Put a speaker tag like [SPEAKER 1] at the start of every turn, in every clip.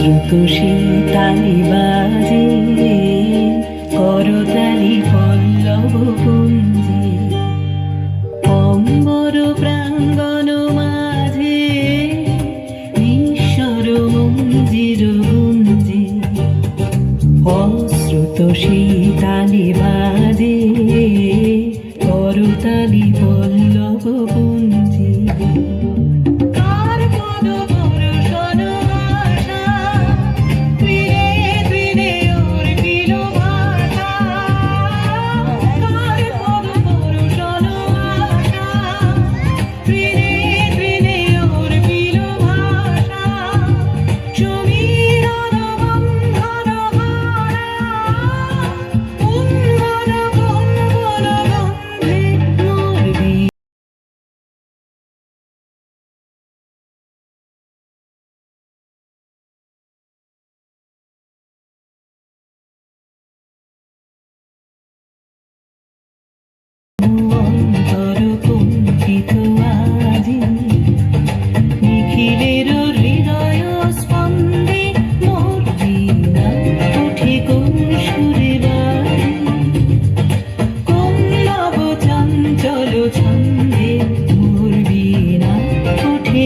[SPEAKER 1] অশ্রুত শীতালি বাজে করতালি পল্লব পুঞ্জে। অম্বর প্রাঙ্গণ মাঝে, ঈশ্বর মন্দির গুঞ্জে। অশ্রুত শীতালি বাজে করতালি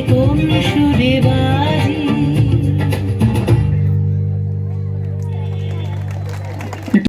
[SPEAKER 1] 我是。